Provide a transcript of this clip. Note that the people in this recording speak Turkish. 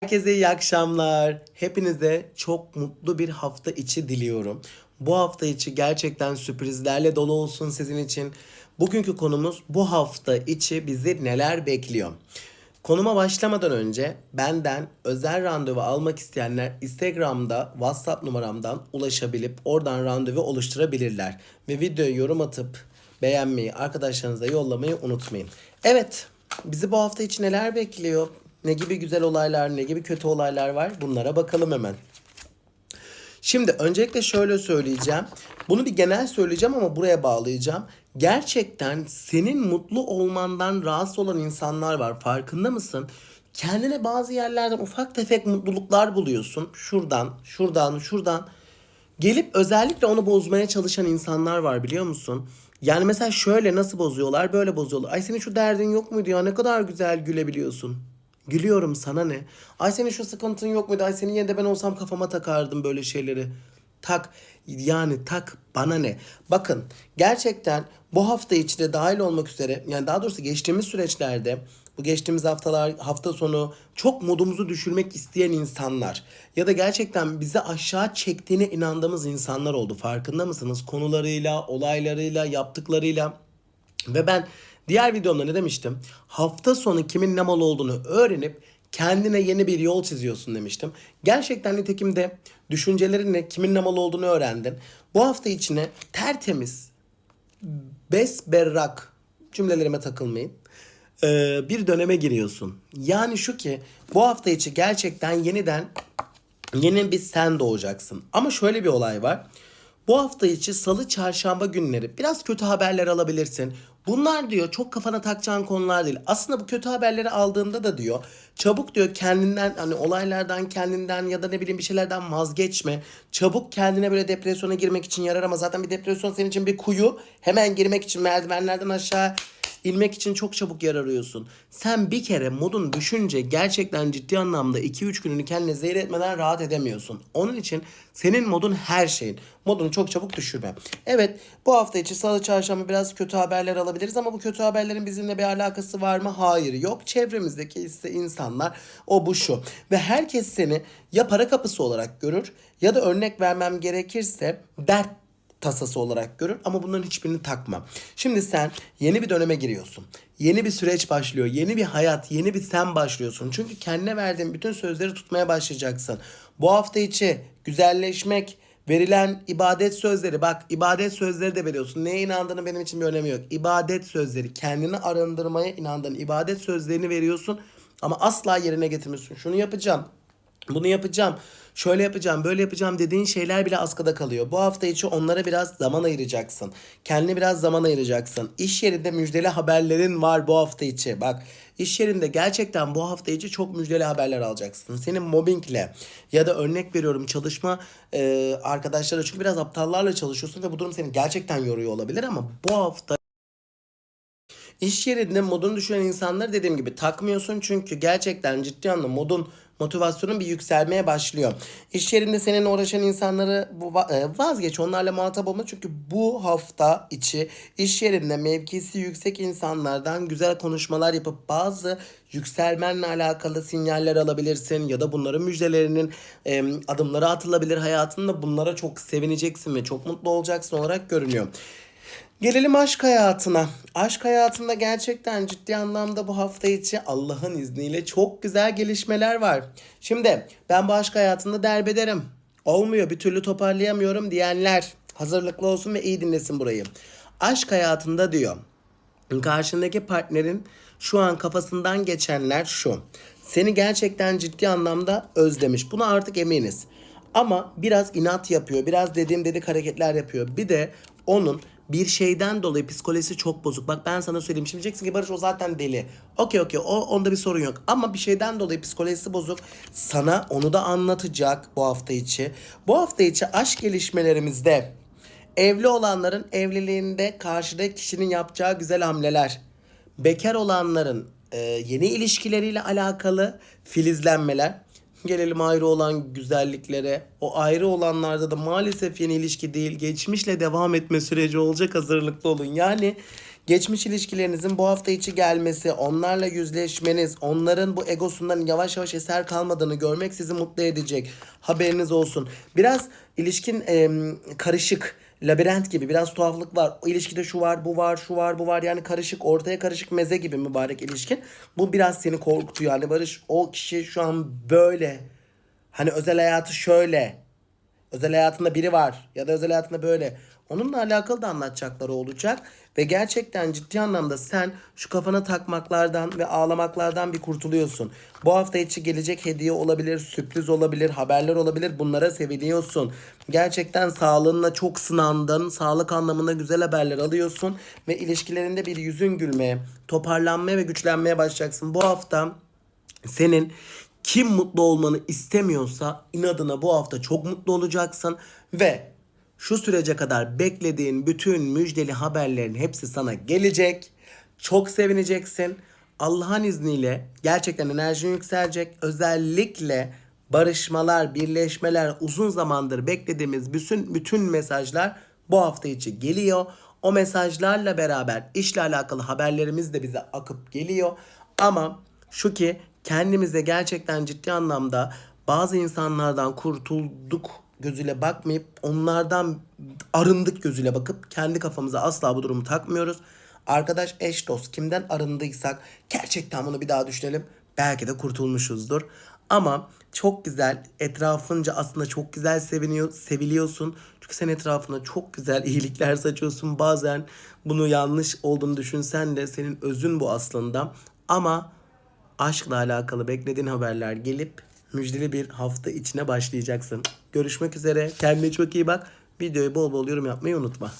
Herkese iyi akşamlar. Hepinize çok mutlu bir hafta içi diliyorum. Bu hafta içi gerçekten sürprizlerle dolu olsun sizin için. Bugünkü konumuz bu hafta içi bizi neler bekliyor? Konuma başlamadan önce benden özel randevu almak isteyenler Instagram'da WhatsApp numaramdan ulaşabilip oradan randevu oluşturabilirler. Ve videoya yorum atıp beğenmeyi, arkadaşlarınıza yollamayı unutmayın. Evet, bizi bu hafta içi neler bekliyor? Ne gibi güzel olaylar, ne gibi kötü olaylar var? Bunlara bakalım hemen. Şimdi öncelikle şöyle söyleyeceğim. Bunu bir genel söyleyeceğim ama buraya bağlayacağım. Gerçekten senin mutlu olmandan rahatsız olan insanlar var. Farkında mısın? Kendine bazı yerlerden ufak tefek mutluluklar buluyorsun. Şuradan, şuradan, şuradan. Gelip özellikle onu bozmaya çalışan insanlar var biliyor musun? Yani mesela şöyle nasıl bozuyorlar? Böyle bozuyorlar. Ay senin şu derdin yok muydu ya? Ne kadar güzel gülebiliyorsun. Gülüyorum sana ne? Ay senin şu sıkıntın yok muydu? Ay senin yerinde ben olsam kafama takardım böyle şeyleri. Tak yani tak bana ne? Bakın gerçekten bu hafta içinde dahil olmak üzere yani daha doğrusu geçtiğimiz süreçlerde bu geçtiğimiz haftalar hafta sonu çok modumuzu düşürmek isteyen insanlar ya da gerçekten bizi aşağı çektiğine inandığımız insanlar oldu. Farkında mısınız? Konularıyla, olaylarıyla, yaptıklarıyla ve ben diğer videomda ne demiştim? Hafta sonu kimin ne mal olduğunu öğrenip kendine yeni bir yol çiziyorsun demiştim. Gerçekten nitekim de düşüncelerinle kimin ne mal olduğunu öğrendin. Bu hafta içine tertemiz, besberrak cümlelerime takılmayın. Ee, bir döneme giriyorsun. Yani şu ki bu hafta içi gerçekten yeniden yeni bir sen doğacaksın. Ama şöyle bir olay var. Bu hafta içi salı çarşamba günleri biraz kötü haberler alabilirsin. Bunlar diyor çok kafana takacağın konular değil. Aslında bu kötü haberleri aldığında da diyor çabuk diyor kendinden hani olaylardan kendinden ya da ne bileyim bir şeylerden vazgeçme. Çabuk kendine böyle depresyona girmek için yarar ama zaten bir depresyon senin için bir kuyu. Hemen girmek için merdivenlerden aşağı İlmek için çok çabuk yer arıyorsun. Sen bir kere modun düşünce gerçekten ciddi anlamda 2-3 gününü kendine zehir etmeden rahat edemiyorsun. Onun için senin modun her şeyin. Modunu çok çabuk düşürme. Evet bu hafta içi salı çarşamba biraz kötü haberler alabiliriz ama bu kötü haberlerin bizimle bir alakası var mı? Hayır yok. Çevremizdeki ise insanlar o bu şu. Ve herkes seni ya para kapısı olarak görür ya da örnek vermem gerekirse dert tasası olarak görür ama bunların hiçbirini takma. Şimdi sen yeni bir döneme giriyorsun. Yeni bir süreç başlıyor. Yeni bir hayat, yeni bir sen başlıyorsun. Çünkü kendine verdiğin bütün sözleri tutmaya başlayacaksın. Bu hafta içi güzelleşmek, verilen ibadet sözleri bak ibadet sözleri de veriyorsun. Neye inandığını benim için bir önemi yok. İbadet sözleri kendini arındırmaya inandığın ibadet sözlerini veriyorsun ama asla yerine getirmiyorsun. Şunu yapacağım. Bunu yapacağım. Şöyle yapacağım, böyle yapacağım dediğin şeyler bile askıda kalıyor. Bu hafta içi onlara biraz zaman ayıracaksın. Kendine biraz zaman ayıracaksın. İş yerinde müjdeli haberlerin var bu hafta içi. Bak iş yerinde gerçekten bu hafta içi çok müjdeli haberler alacaksın. Senin mobbingle ya da örnek veriyorum çalışma e, arkadaşlarla çünkü biraz aptallarla çalışıyorsun ve bu durum seni gerçekten yoruyor olabilir ama bu hafta İş yerinde modunu düşüren insanları dediğim gibi takmıyorsun çünkü gerçekten ciddi anlamda modun motivasyonun bir yükselmeye başlıyor. İş yerinde seninle uğraşan insanları e, vazgeç onlarla muhatap olma çünkü bu hafta içi iş yerinde mevkisi yüksek insanlardan güzel konuşmalar yapıp bazı yükselmenle alakalı sinyaller alabilirsin ya da bunların müjdelerinin e, adımları atılabilir hayatında bunlara çok sevineceksin ve çok mutlu olacaksın olarak görünüyor. Gelelim aşk hayatına. Aşk hayatında gerçekten ciddi anlamda bu hafta içi Allah'ın izniyle çok güzel gelişmeler var. Şimdi ben bu aşk hayatında derbederim. Olmuyor bir türlü toparlayamıyorum diyenler hazırlıklı olsun ve iyi dinlesin burayı. Aşk hayatında diyor. Karşındaki partnerin şu an kafasından geçenler şu. Seni gerçekten ciddi anlamda özlemiş. Buna artık eminiz. Ama biraz inat yapıyor. Biraz dediğim dedik hareketler yapıyor. Bir de onun bir şeyden dolayı psikolojisi çok bozuk. Bak ben sana söyleyeyim. Şimdi diyeceksin ki Barış o zaten deli. Okey okey o onda bir sorun yok. Ama bir şeyden dolayı psikolojisi bozuk. Sana onu da anlatacak bu hafta içi. Bu hafta içi aşk gelişmelerimizde evli olanların evliliğinde karşıdaki kişinin yapacağı güzel hamleler. Bekar olanların e, yeni ilişkileriyle alakalı filizlenmeler. Gelelim ayrı olan güzelliklere. O ayrı olanlarda da maalesef yeni ilişki değil, geçmişle devam etme süreci olacak hazırlıklı olun. Yani Geçmiş ilişkilerinizin bu hafta içi gelmesi, onlarla yüzleşmeniz, onların bu egosundan yavaş yavaş eser kalmadığını görmek sizi mutlu edecek. Haberiniz olsun. Biraz ilişkin em, karışık, labirent gibi biraz tuhaflık var. O ilişkide şu var, bu var, şu var, bu var. Yani karışık, ortaya karışık meze gibi mübarek ilişkin. Bu biraz seni korkutuyor. Yani Barış o kişi şu an böyle. Hani özel hayatı şöyle. Özel hayatında biri var ya da özel hayatında böyle. Onunla alakalı da anlatacakları olacak. Ve gerçekten ciddi anlamda sen şu kafana takmaklardan ve ağlamaklardan bir kurtuluyorsun. Bu hafta içi gelecek hediye olabilir, sürpriz olabilir, haberler olabilir. Bunlara seviniyorsun. Gerçekten sağlığınla çok sınandın. Sağlık anlamında güzel haberler alıyorsun. Ve ilişkilerinde bir yüzün gülmeye, toparlanmaya ve güçlenmeye başlayacaksın. Bu hafta senin kim mutlu olmanı istemiyorsa inadına bu hafta çok mutlu olacaksın ve şu sürece kadar beklediğin bütün müjdeli haberlerin hepsi sana gelecek. Çok sevineceksin. Allah'ın izniyle gerçekten enerjin yükselecek. Özellikle barışmalar, birleşmeler, uzun zamandır beklediğimiz bütün bütün mesajlar bu hafta içi geliyor. O mesajlarla beraber işle alakalı haberlerimiz de bize akıp geliyor. Ama şu ki kendimize gerçekten ciddi anlamda bazı insanlardan kurtulduk gözüyle bakmayıp onlardan arındık gözüyle bakıp kendi kafamıza asla bu durumu takmıyoruz. Arkadaş eş dost kimden arındıysak gerçekten bunu bir daha düşünelim. Belki de kurtulmuşuzdur. Ama çok güzel etrafınca aslında çok güzel seviniyor, seviliyorsun. Çünkü sen etrafına çok güzel iyilikler saçıyorsun. Bazen bunu yanlış olduğunu düşünsen de senin özün bu aslında. Ama aşkla alakalı beklediğin haberler gelip müjdeli bir hafta içine başlayacaksın. Görüşmek üzere. Kendine çok iyi bak. Videoyu bol bol yorum yapmayı unutma.